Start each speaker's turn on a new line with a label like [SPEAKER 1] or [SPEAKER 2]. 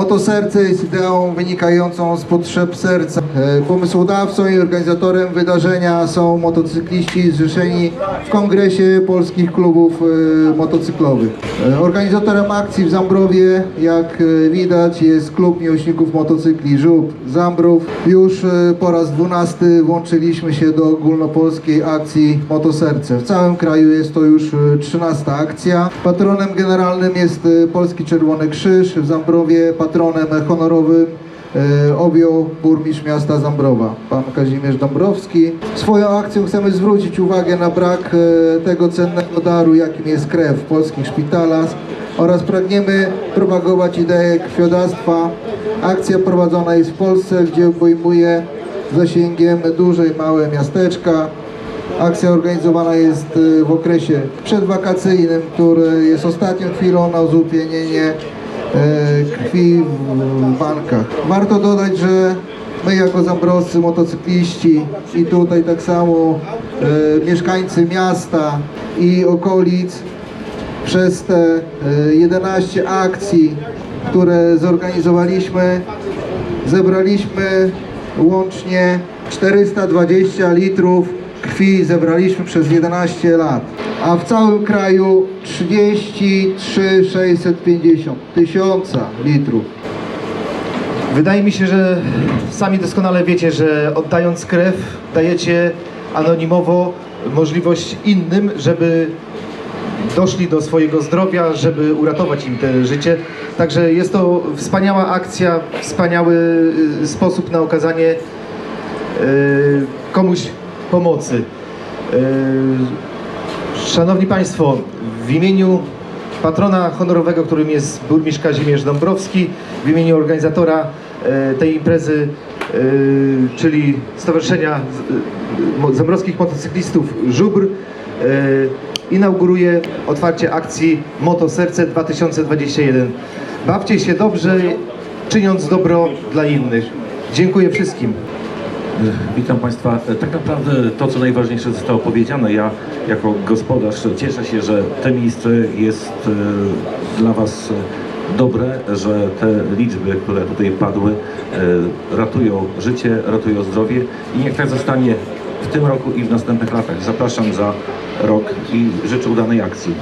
[SPEAKER 1] Motoserce jest ideą wynikającą z potrzeb serca. E, Pomysłodawcą i organizatorem wydarzenia są motocykliści zrzeszeni w Kongresie Polskich Klubów e, Motocyklowych. E, Organizatorem akcji w Zambrowie, jak widać, jest Klub Miłośników Motocykli ŻUP Zambrów. Już po raz dwunasty włączyliśmy się do ogólnopolskiej akcji Motoserce. W całym kraju jest to już 13 akcja. Patronem generalnym jest Polski Czerwony Krzyż. W Zambrowie patronem honorowym e, objął burmistrz miasta Zambrowa, pan Kazimierz Dąbrowski. Swoją akcją chcemy zwrócić uwagę na brak e, tego cennego daru, jakim jest krew w polskich szpitalach oraz pragniemy propagować ideę krwiodawstwa. Akcja prowadzona jest w Polsce, gdzie obejmuje zasięgiem duże i małe miasteczka. Akcja organizowana jest y, w okresie przedwakacyjnym, który jest ostatnią chwilą na uzupełnienie e, krwi w bankach. Warto dodać, że my jako zambrowscy motocykliści i tutaj tak samo e, mieszkańcy miasta i okolic przez te e, 11 akcji, które zorganizowaliśmy, zebraliśmy łącznie 420 litrów krwi zebraliśmy przez 11 lat, a w całym kraju 33 650 tysiąca litrów.
[SPEAKER 2] Wydaje mi się, że sami doskonale wiecie, że oddając krew dajecie anonimowo możliwość innym, żeby doszli do swojego zdrowia, żeby uratować im te życie. Także jest to wspaniała akcja, wspaniały y, sposób na okazanie y, komuś pomocy. Szanowni Państwo, w imieniu patrona honorowego, którym jest burmistrz Kazimierz Dąbrowski, w imieniu organizatora e, tej imprezy, e, czyli Stowarzyszenia Z- Mo- Zambrowskich Motocyklistów Żubr, e, inauguruję otwarcie akcji Moto Serce 2021. Bawcie się dobrze, czyniąc dobro dla innych. Dziękuję wszystkim.
[SPEAKER 3] Witam Państwa. Tak naprawdę to, co najważniejsze zostało powiedziane. Ja jako gospodarz cieszę się, że to miejsce jest e, dla Was e, dobre, że te liczby, które tutaj padły, e, ratują życie, ratują zdrowie i niech tak zostanie w tym roku i w następnych latach. Zapraszam za rok i życzę udanej akcji.